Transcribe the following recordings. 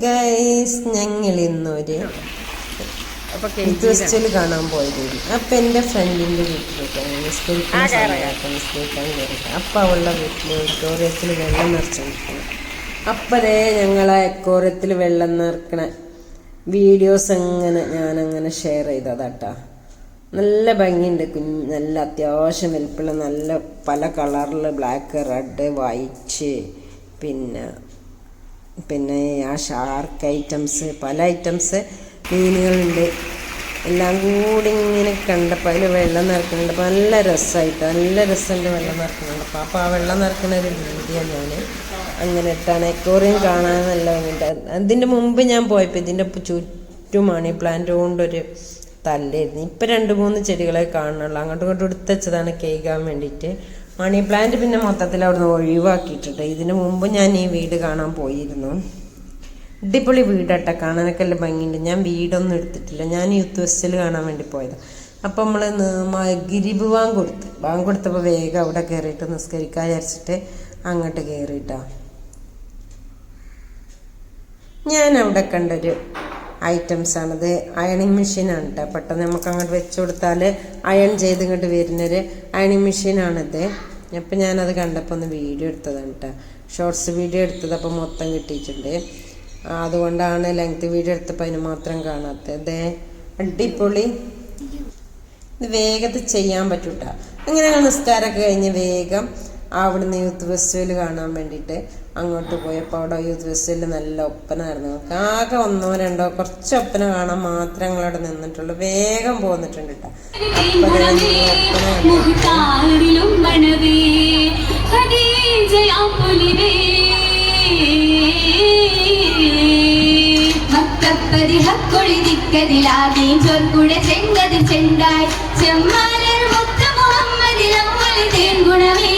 Guys ഞങ്ങൾ ഇന്നൊരു ക്രിസ്ത്യൽ കാണാൻ പോയതായിരുന്നു അപ്പം എന്റെ ഫ്രണ്ടിന്റെ വീട്ടിലേക്കാണ് നിസ്കരിക്കാൻ അപ്പം അവളുടെ വീട്ടിൽ ഓഡിറ്റോറിയത്തിൽ വെള്ളം നിറച്ചുകൊണ്ടിരിക്കണം അപ്പതേ ഞങ്ങളെ എക്കോറിയത്തിൽ വെള്ളം നിറക്കണ വീഡിയോസ് അങ്ങനെ ഞാനങ്ങനെ ഷെയർ ചെയ്തതാട്ടാ നല്ല ഭംഗിയുണ്ട്. കുഞ്ഞ് നല്ല അത്യാവശ്യം വലിപ്പുള്ള നല്ല പല കളറിൽ ബ്ലാക്ക് റെഡ് വൈറ്റ് പിന്നെ പിന്നെ ആ ഷാർക്ക് ഐറ്റംസ് പല ഐറ്റംസ് മീനുകളുണ്ട്. എല്ലാം കൂടി ഇങ്ങനെ കണ്ടപ്പോൾ അതിൽ വെള്ളം നിറക്കുന്നുണ്ട്. നല്ല രസമായിട്ട് നല്ല രസമുണ്ട് വെള്ളം നിറക്കുന്നുണ്ട്. അപ്പോൾ അപ്പോൾ ആ വെള്ളം നിറക്കുന്ന ഒരു വീഡിയോ ഞാൻ അങ്ങനെ ഇട്ടാണ്. എക്കോറിയം കാണാൻ നല്ല അതിന്റെ മുമ്പ് ഞാൻ പോയപ്പോൾ ഇതിന്റെ ചുറ്റും മണി പ്ലാന്റ് കൊണ്ടൊരു തല്ലായിരുന്നു. ഇപ്പം രണ്ട് മൂന്ന് ചെടികളെ കാണുന്നുള്ളൂ. അങ്ങോട്ടും ഇങ്ങോട്ടും എടുത്തുവച്ചതാണ് കേൾക്കാൻ വേണ്ടിയിട്ട്. മണി പ്ലാന്റ് പിന്നെ മൊത്തത്തിൽ അവിടുന്ന് ഒഴിവാക്കിയിട്ടുണ്ട്. ഇതിനു മുമ്പ് ഞാൻ ഈ വീട് കാണാൻ പോയിരുന്നു. അടിപൊളി വീടാട്ട. കാണാനൊക്കെ ഭംഗിയുണ്ട്. ഞാൻ വീടൊന്നും എടുത്തിട്ടില്ല. ഞാൻ യൂത്ത് ഫെസ്റ്റിൽ കാണാൻ വേണ്ടി പോയത്. അപ്പം നമ്മൾ ഗിരിബ് വാങ് കൊടുത്ത്. വാങ് കൊടുത്തപ്പോൾ വേഗം അവിടെ കയറിയിട്ട് നിസ്കരിക്കാൻ വിചാരിച്ചിട്ട് അങ്ങോട്ട് കയറിയിട്ടാ ഞാൻ അവിടെ കണ്ടൊരു ഐറ്റംസ് ആണിത്. അയണിങ് മെഷീനാണ് കേട്ടോ പെട്ടെന്ന് നമുക്ക് അങ്ങോട്ട് വെച്ച് കൊടുത്താൽ അയൺ ചെയ്ത് ഇങ്ങോട്ട് വരുന്നൊരു അയണിങ് മെഷീനാണിത് അപ്പം ഞാനത് കണ്ടപ്പോൾ ഒന്ന് വീഡിയോ എടുത്തതാണ് കേട്ടോ ഷോർട്സ് വീഡിയോ എടുത്തത് അപ്പോൾ മൊത്തം കിട്ടിയിട്ടുണ്ട്. അതുകൊണ്ടാണ് ലെങ്ത് വീഡിയോ എടുത്തപ്പോൾ അതിന് മാത്രം കാണാത്തത്. അടിപൊളി. ഇത് വേഗത്തിൽ ചെയ്യാൻ പറ്റൂട്ടാ. അങ്ങനെ നിസ്കാരമൊക്കെ കഴിഞ്ഞ് വേഗം അവിടുന്ന് യൂത്ത് ഫെസ്റ്റിവൽ കാണാൻ വേണ്ടിയിട്ട് അങ്ങോട്ട് പോയപ്പോൾ അവിടെ യൂത്ത് ഫെസ്റ്റിവലിൽ നല്ല ഒപ്പനായിരുന്നു. ആകെ ഒന്നോ രണ്ടോ കുറച്ച് ഒപ്പന കാണാൻ മാത്രം ഞങ്ങളവിടെ നിന്നിട്ടുള്ളൂ. വേഗം പോന്നിട്ടുണ്ട് കേട്ടോ ചെങ്കതിൽ ചെണ്ടായി. ചെമ്മാലർ മുത്ത തേൻഗുണമേ.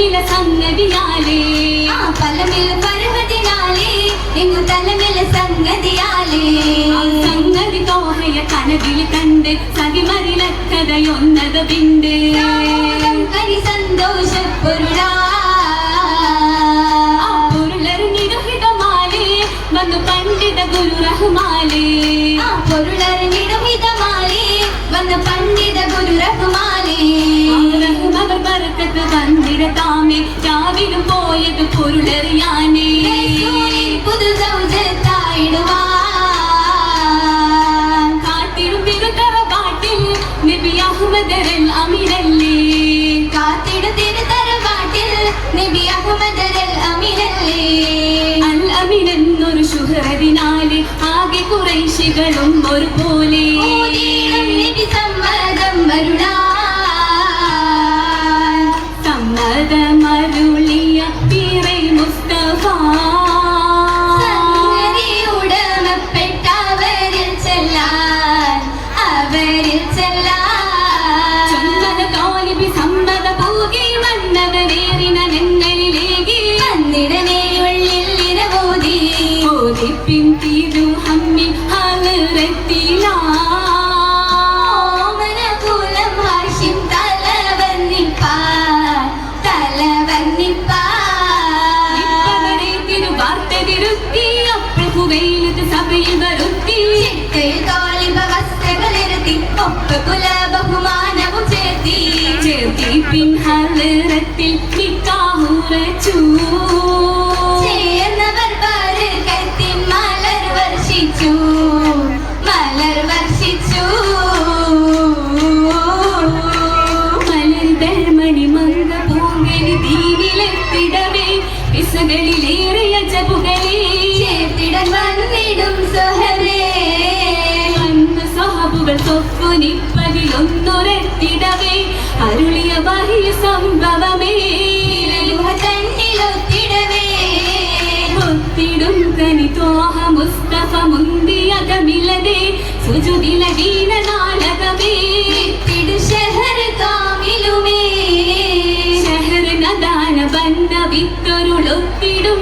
തലമില സംഗതിയാലേ. ആ ഫലമില ഫർഹദിനാലേ എങ്ങു തലമില സംഗതിയാലേ. സംഗതി തോഹയ കനവിൽ കണ്ട് സതിമറിലക്കഥയൊന്നത് പിണ്ട്. കരി വന്നു പണ്ഡിത ഗുരു റഹ്മാലേ പൊരുളറിഞ്ഞിടുഹിതമാലേ വന്നു പണ്ഡിത ഗുരു റഹ്മാലേ റഹ്മവർ ബർക്കത്ത് വന്നിട താമേ രാവിലും പോയത് പൊരുളറിയാനേ. പുതു കാത്തിടും തിരുത്തറ പാട്ടിൽ നബി അഹമ്മദരൻ അമിരല്ലേ കാത്തിടും തിരുത്തറ പാട്ടിൽ നബി അഹമ്മദരൻ അമിരല്ലേ അൽ അമിനെന്നൊരു ശുഹറിനാല് ആകെ കുറേശികളും ഒരു നബി Marcela. വ്യാപിച്ചു ചേർന്നവർ കത്തി മലർ വർഷിച്ചു. മലർ വർഷിച്ചു. മലർമണി മന്ദ പൂങ്കനി ധീനിലെത്തിടവേ പിസകളിലേറിയ ജപുകളെ. ചേർത്തിടൻ വന്നിടും സൊഹരേ വന്ന സൊഹബുകൾ തൊപ്പു നിപ്പ പോലെ സുജുതില വീണ നാടകമേ തിടു ശഹർ കാവിലുമേ. ശഹർ നദാന ബന്ന വിത്തരുളൊത്തിടും